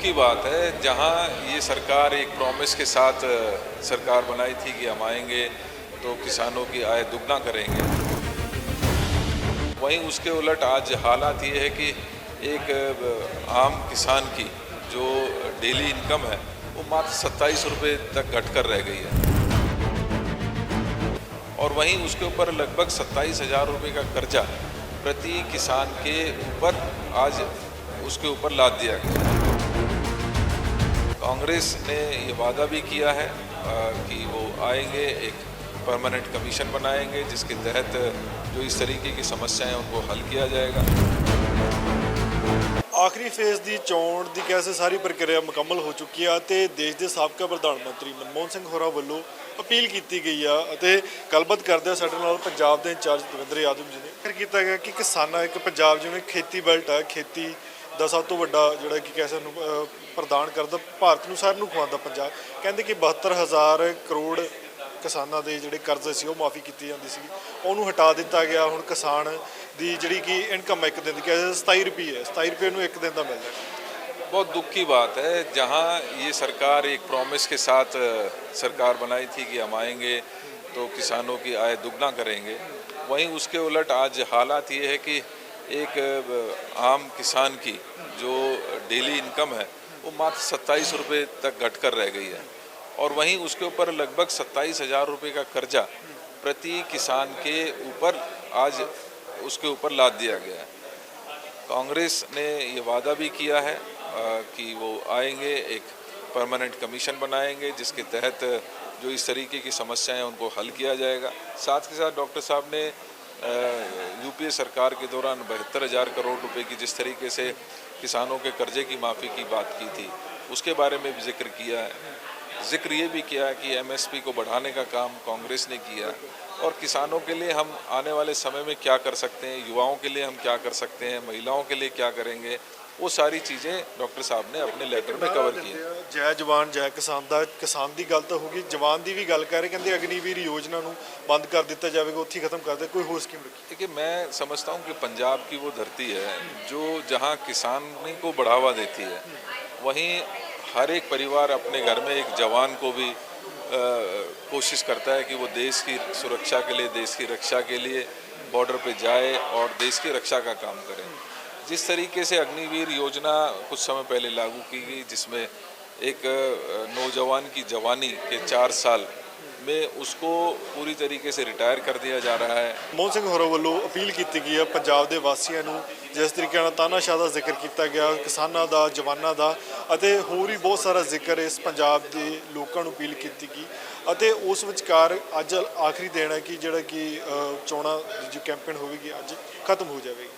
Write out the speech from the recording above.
की बात है, जहाँ ये सरकार एक प्रॉमिस के साथ सरकार बनाई थी कि हम आएँगे तो किसानों की आय दुगना करेंगे। वहीं उसके उलट आज हालात ये है कि एक आम किसान की जो डेली इनकम है, वो मात्र सत्ताईस रुपये तक घटकर रह गई है। और वहीं उसके ऊपर लगभग सत्ताईस हज़ार रुपये का कर्जा प्रति किसान के ऊपर आज उसके ऊपर लाद दिया गया। कांग्रेस ने ये वादा भी किया है अ, कि वो आएंगे एक परमानेंट कमीशन बनाएंगे जिसके तहत जो इस तरीके की समस्याएं हैं उनको हल किया जाएगा ਆਖਰੀ ਫੇਜ਼ ਦੀ ਚੋਣ ਦੀ ਕੈਸੇ ਸਾਰੀ ਪ੍ਰਕਿਰਿਆ ਮੁਕੰਮਲ ਹੋ ਚੁੱਕੀ ਆ ਤੇ ਦੇਸ਼ ਦੇ ਸਾਬਕਾ ਪ੍ਰਧਾਨ ਮੰਤਰੀ ਮਨਮੋਹਨ ਸਿੰਘ ਹੋਰਾਂ ਵੱਲੋਂ ਅਪੀਲ ਕੀਤੀ ਗਈ ਆ ਅਤੇ ਗੱਲਬਾਤ ਕਰਦੇ ਆ ਸਾਡੇ ਨਾਲ ਪੰਜਾਬ ਦੇ ਇੰਚਾਰਜ ਦਵਿੰਦਰ ਯਾਦਵ ਜੀ ਨੇ ਫਿਰ ਕੀਤਾ ਗਿਆ ਕਿ ਕਿਸਾਨਾਂ ਇੱਕ ਪੰਜਾਬ ਜਿਵੇਂ ਖੇਤੀ ਬੈਲਟ ਆ ਖੇਤੀ ਦਾ ਸਭ ਤੋਂ ਵੱਡਾ ਜਿਹੜਾ ਕਿ ਕੈਸੇ ਨੂੰ ਅਹ, ਪ੍ਰਦਾਨ ਕਰਦਾ ਭਾਰਤ ਨੂੰ ਸਾਰਿਆਂ ਨੂੰ ਖਵਾਉਂਦਾ ਪੰਜਾਬ ਕਹਿੰਦੇ ਕਿ 72000 ਕਰੋੜ ਕਿਸਾਨਾਂ ਦੇ ਜਿਹੜੇ ਕਰਜ਼ੇ ਸੀ ਉਹ ਮਾਫੀ ਕੀਤੀ ਜਾਂਦੀ ਸੀ ਉਹਨੂੰ ਹਟਾ ਦਿੱਤਾ ਗਿਆ ਹੁਣ ਕਿਸਾਨ ਦੀ ਜਿਹੜੀ ਕਿ ਇਨਕਮ ਇੱਕ ਦਿਨ ਦੀ ਕਹਿੰਦੇ 27 ਰੁਪਏ ਹੈ 27 ਰੁਪਏ ਨੂੰ ਇੱਕ ਦਿਨ ਦਾ ਮਿਲਦਾ ਹੈ बहुत दुख की बात है जहां ये सरकार एक प्रॉमिस के साथ अ, सरकार बनाई थी कि हम आएंगे तो किसानों की आय दुगना करेंगे वहीं उसके उलट आज हालात ये है कि एक अ, आम किसान की जो डेली इनकम है, वो मात्र सत्ताईस रुपये तक घटकर रह गई है। और वहीं उसके ऊपर लगभग सत्ताईस हज़ार रुपये का कर्जा प्रति किसान के ऊपर आज उसके ऊपर लाद दिया गया है। कांग्रेस ने ये वादा भी किया है कि वो आएँगे, एक परमानेंट कमीशन बनाएँगे, जिसके तहत जो इस तरीके की समस्याएँ उनको हल किया जाएगा। साथ के साथ डॉक्टर साहब ने यूपीए सरकार के दौरान बहत्तर हज़ार करोड़ रुपए की जिस तरीके से किसानों के कर्जे की माफ़ी की बात की थी उसके बारे में भी जिक्र किया है जिक्र ये भी किया है कि एमएसपी को बढ़ाने का काम कांग्रेस ने किया और किसानों के लिए हम आने वाले समय में क्या कर सकते हैं युवाओं के लिए हम क्या कर सकते हैं महिलाओं के लिए क्या करेंगे वो सारी चीज़ें डॉक्टर साहब ने अपने लेटर में कवर की हैं ਜੈ ਜਵਾਨ ਜੈ ਕਿਸਾਨ ਦਾ ਕਿਸਾਨ ਦੀ ਗੱਲ ਤਾਂ ਹੋ ਗਈ ਜਵਾਨ ਦੀ ਵੀ ਗੱਲ ਕਰ ਰਹੇ ਕਹਿੰਦੇ ਅਗਨੀਵੀਰ ਯੋਜਨਾ ਨੂੰ ਬੰਦ ਕਰ ਦਿੱਤਾ ਜਾਵੇਗਾ ਉੱਥੇ ਹੀ ਖਤਮ ਕਰ ਦੇ ਕੋਈ ਹੋਰ ਸਕੀਮ ਰੱਖੀ देखिए मैं समझता हूँ कि पंजाब की वो धरती है जो जहाँ किसानी को बढ़ावा देती है वहीं हर एक परिवार अपने घर में एक जवान को भी अ, कोशिश करता है कि वो देश की सुरक्षा के लिए देश की रक्षा के लिए बॉर्डर पे जाए और देश की रक्षा का काम करे जिस तरीके से अग्निवीर योजना कुछ समय पहले लागू की गई जिसमें एक अ, नौजवान की जवानी के चार साल में उसको पूरी तरीके से रिटायर कर दिया जा रहा है ਮੋਹਨ ਸਿੰਘ ਹੋਰਾਂ ਵੱਲੋਂ ਅਪੀਲ ਕੀਤੀ ਗਈ ਹੈ ਪੰਜਾਬ ਦੇ ਵਾਸੀਆਂ ਨੂੰ ਜਿਸ ਤਰੀਕੇ ਨਾਲ ਤਾਨਾਸ਼ਾਹ ਦਾ ਜ਼ਿਕਰ ਕੀਤਾ ਗਿਆ ਕਿਸਾਨਾਂ ਦਾ ਜਵਾਨਾਂ ਦਾ ਅਤੇ ਹੋਰ ਹੀ ਬਹੁਤ ਸਾਰਾ ਜ਼ਿਕਰ ਇਸ ਪੰਜਾਬ ਦੇ ਲੋਕਾਂ ਨੂੰ ਅਪੀਲ ਕੀਤੀ ਗਈ ਅਤੇ ਉਸ ਵਿਚਕਾਰ ਅੱਜ ਆਖਰੀ ਦਿਨ ਹੈ ਕਿ ਜਿਹੜਾ ਕਿ ਚੋਣਾਂ ਦੀ ਜੋ ਕੈਂਪੇਨ ਹੋਵੇਗੀ, ਅੱਜ ਖਤਮ ਹੋ ਜਾਵੇਗੀ।